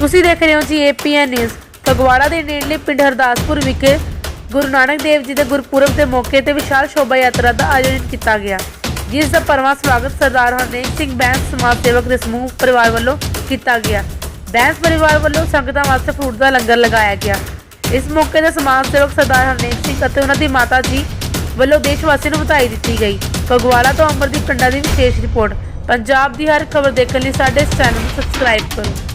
ਤੁਸੀਂ ਦੇਖ ਰਹੇ ਹੋ ਜੀ ਏਪੀਐਨ ਨਿਊਜ਼ ਫਗਵਾੜਾ ਦੇ ਨੇੜਲੇ ਪਿੰਡ ਹਰਦਾਸਪੁਰ ਵਿਖੇ ਗੁਰੂ ਨਾਨਕ ਦੇਵ ਜੀ ਦੇ ਗੁਰਪੁਰਬ ਦੇ ਮੌਕੇ ਤੇ ਵਿਸ਼ਾਲ ਸ਼ੋਭਾ ਯਾਤਰਾ ਦਾ ਆਯੋਜਨ ਕੀਤਾ ਗਿਆ। ਜਿਸ ਦਾ ਪਰਮਾ ਸਵਾਗਤ ਸਰਦਾਰ ਹਰਨੇਕ ਸਿੰਘ ਬੈਂਸ ਸਮਾਜ ਸੇਵਕ ਦੇ ਸਮੂਹ ਪਰਿਵਾਰ ਵੱਲੋਂ ਕੀਤਾ ਗਿਆ। ਬੈਂਸ ਪਰਿਵਾਰ ਵੱਲੋਂ ਸੰਗਤਾਂ ਵਾਸਤੇ ਫਰੂਟ ਦਾ ਲੰਗਰ ਲਗਾਇਆ ਗਿਆ। ਇਸ ਮੌਕੇ ਤੇ ਸਮਾਜ ਸੇਵਕ ਸਰਦਾਰ ਹਰਨੇਕ ਸਿੰਘ ਅਤੇ ਉਹਨਾਂ ਦੀ ਮਾਤਾ ਜੀ ਵੱਲੋਂ ਦੇਸ਼ ਵਾਸੀਆਂ ਨੂੰ ਵਧਾਈ ਦਿੱਤੀ ਗਈ। ਫਗਵਾੜਾ ਤੋਂ ਅਮਰਦੀਪ ਪਿੰਡਾਂ ਦੀ ਵਿਸ਼ੇਸ਼ ਰਿਪੋਰਟ। ਪੰਜਾਬ ਦੀ ਹਰ ਖਬਰ ਦੇਖਣ ਲਈ ਸਾਡੇ ਇਸ ਚੈਨਲ ਨੂੰ ਸਬਸਕ੍ਰਾਈਬ ਕਰੋ।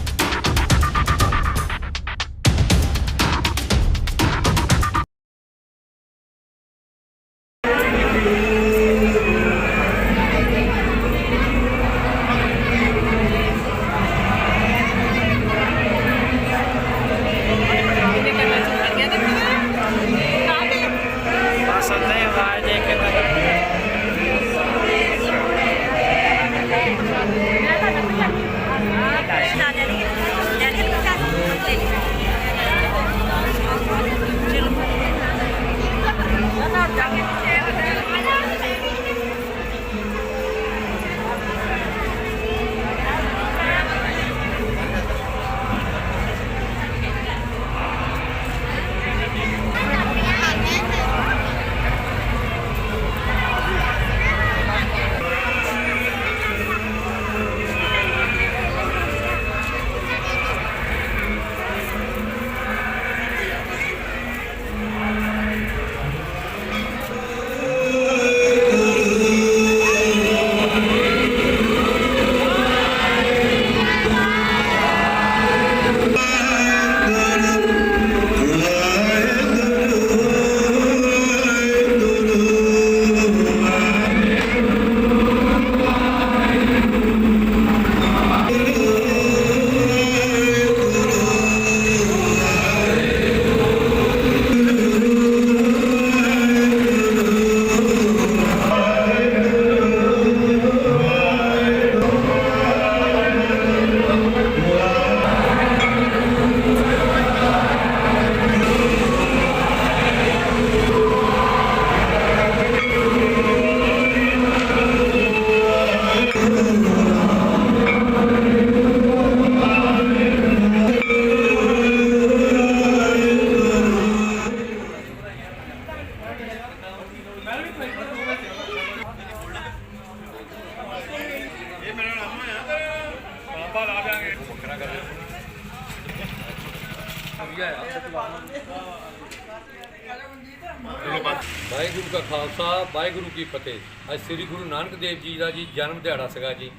ਵਾਹਿਗੁਰੂ ਕਾ ਖਾਲਸਾ ਵਾਹਿਗੁਰੂ ਕੀ ਫਤਿਹ। ਅੱਜ ਸ੍ਰੀ ਗੁਰੂ ਨਾਨਕ ਦੇਵ ਜੀ ਦਾ ਜੀ ਜਨਮ ਦਿਹਾੜਾ ਸੀਗਾ ਜੀ।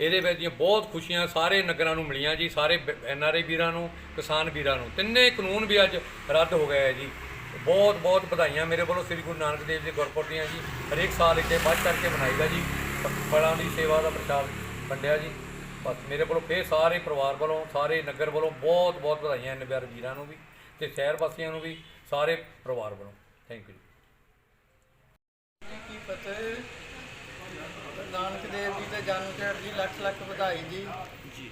ਇਹਦੇ ਵਿੱਚ ਦੀਆਂ ਬਹੁਤ ਖੁਸ਼ੀਆਂ ਸਾਰੇ ਨਗਰਾਂ ਨੂੰ ਮਿਲੀਆਂ ਜੀ ਸਾਰੇ ਐਨਆਰਆਈ ਵੀਰਾਂ ਨੂੰ ਕਿਸਾਨ ਵੀਰਾਂ ਨੂੰ। ਤਿੰਨੇ ਕਾਨੂੰਨ ਵੀ ਅੱਜ ਰੱਦ ਹੋ ਗਏ ਹੈ ਜੀ। ਬਹੁਤ ਬਹੁਤ ਵਧਾਈਆਂ ਮੇਰੇ ਵੱਲੋਂ ਸ੍ਰੀ ਗੁਰੂ ਨਾਨਕ ਦੇਵ ਜੀ ਗੁਰਪੁਰਬ ਦੀਆਂ ਜੀ। ਹਰੇਕ ਸਾਲ ਇੱਥੇ ਵੱਧ ਕਰਕੇ ਮਨਾਈਦਾ ਜੀ। ਫਲਾਂ ਦੀ ਸੇਵਾ ਦਾ ਪ੍ਰਚਾਰ ਵੰਡਿਆ ਜੀ। ਬਸ ਮੇਰੇ ਵੱਲੋਂ ਫੇਰ ਸਾਰੇ ਪਰਿਵਾਰ ਵੱਲੋਂ ਸਾਰੇ ਨਗਰ ਵੱਲੋਂ ਬਹੁਤ ਬਹੁਤ ਵਧਾਈਆਂ ਇਹਨਾਂ ਪਿਆਰੇ ਵੀਰਾਂ ਨੂੰ ਵੀ ਤੇ ਸ਼ਹਿਰ ਵਾਸੀਆਂ ਨੂੰ ਵੀ ਸਾਰੇ ਪਰਿਵਾਰ ਵੱਲੋਂ। ਥੈਂਕ ਯੂ ਕੀ ਫਤਿਹ ਨਾਨਕ ਦੇਵ ਜੀ ਦੇ ਜਨਮ ਦਿਹਾੜੇ ਦੀ ਲੱਖ ਲੱਖ ਵਧਾਈ ਜੀ। ਜੀ।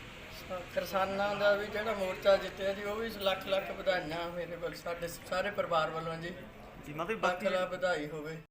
ਕਿਸਾਨਾਂ ਦਾ ਵੀ ਜਿਹੜਾ ਮੋਰਚਾ ਜਿੱਤਿਆ ਜੀ ਉਹ ਵੀ ਲੱਖ ਲੱਖ ਵਧਾਈਆਂ ਮੇਰੇ ਵੱਲ ਸਾਡੇ ਸਾਰੇ ਪਰਿਵਾਰ ਵੱਲੋਂ ਜੀ। ਜੀ ਮਤਲਬ ਲੱਖ ਲੱਖ ਵਧਾਈ ਹੋਵੇ।